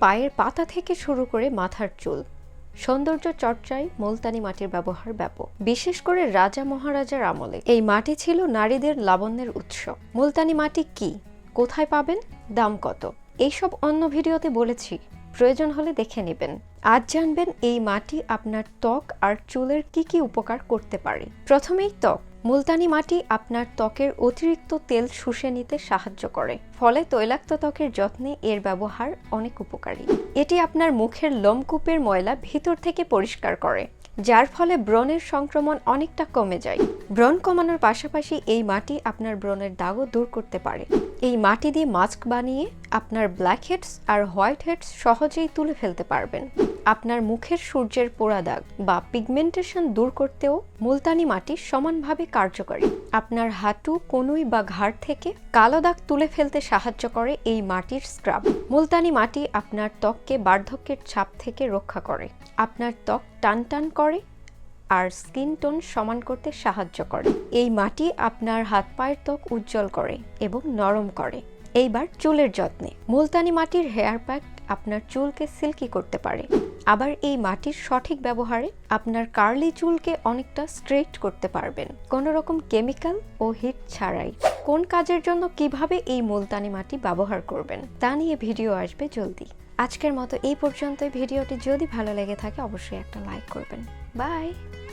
পায়ের পাতা থেকে শুরু করে মাথার চুল। সৌন্দর্য চর্চায় মুলতানি মাটির ব্যবহার ব্যাপক। বিশেষ করে রাজা মহারাজার আমলে। এই মাটি ছিল নারীদের লাবণ্যের উৎস। মুলতানি মাটি কি? কোথায় পাবেন? দাম কত? এইসব অন্য ভিডিওতে বলেছি। প্রয়োজন হলে দেখে নেবেন। আজ জানবেন এই মাটি আপনার ত্বক আর চুলের কি কি উপকার করতে পারে। প্রথমেই ত্বক। মুলতানি মাটি আপনার ত্বকের অতিরিক্ত তেল শুষে নিতে সাহায্য করে। ফলে তৈলাক্ত ত্বকের যত্নে এর ব্যবহার অনেক উপকারী। এটি আপনার মুখের লোমকূপের ময়লা ভিতর থেকে পরিষ্কার করে, যার ফলে ব্রণের সংক্রমণ অনেকটা কমে যায়। ব্রণ কমানোর পাশাপাশি এই মাটি আপনার ব্রণের দাগও দূর করতে পারে। এই মাটি দিয়ে মাস্ক বানিয়ে আপনার ব্ল্যাক হেডস আর হোয়াইট হেডস সহজেই তুলে ফেলতে পারবেন। আপনার মুখের সূর্যের পোড়া দাগ বা পিগমেন্টেশন দূর করতেও মুলতানি মাটি সমানভাবে কার্যকরী। আপনার হাঁটু, কনুই বা ঘাড় থেকে কালো দাগ তুলে ফেলতে সাহায্য করে এই মাটির স্ক্রাব মুলতানি মাটি আপনার ত্বককে বার্ধক্যের ছাপ থেকে রক্ষা করে। আপনার ত্বক টান টান করে আর স্কিন টোন সমান করতে সাহায্য করে। এই মাটি আপনার হাত পায়ের ত্বক উজ্জ্বল করে এবং নরম করে। এইবার চুলের যত্নে। মুলতানি মাটির হেয়ার প্যাক আপনার চুলকে সিল্কি করতে পারে। আবার এই মাটির সঠিক ব্যবহারে আপনার কার্লি চুলকে অনেকটা স্ট্রেট করতে পারবেন। কোনো রকম কেমিক্যাল ও হিট ছাড়াই। কোন কাজের জন্য কীভাবে এই মুলতানি মাটি ব্যবহার করবেন, তা নিয়ে ভিডিও আসবে জলদি। আজকের মতো এই পর্যন্তই। ভিডিওটি যদি ভালো লেগে থাকে, অবশ্যই একটা লাইক করবেন। বাই!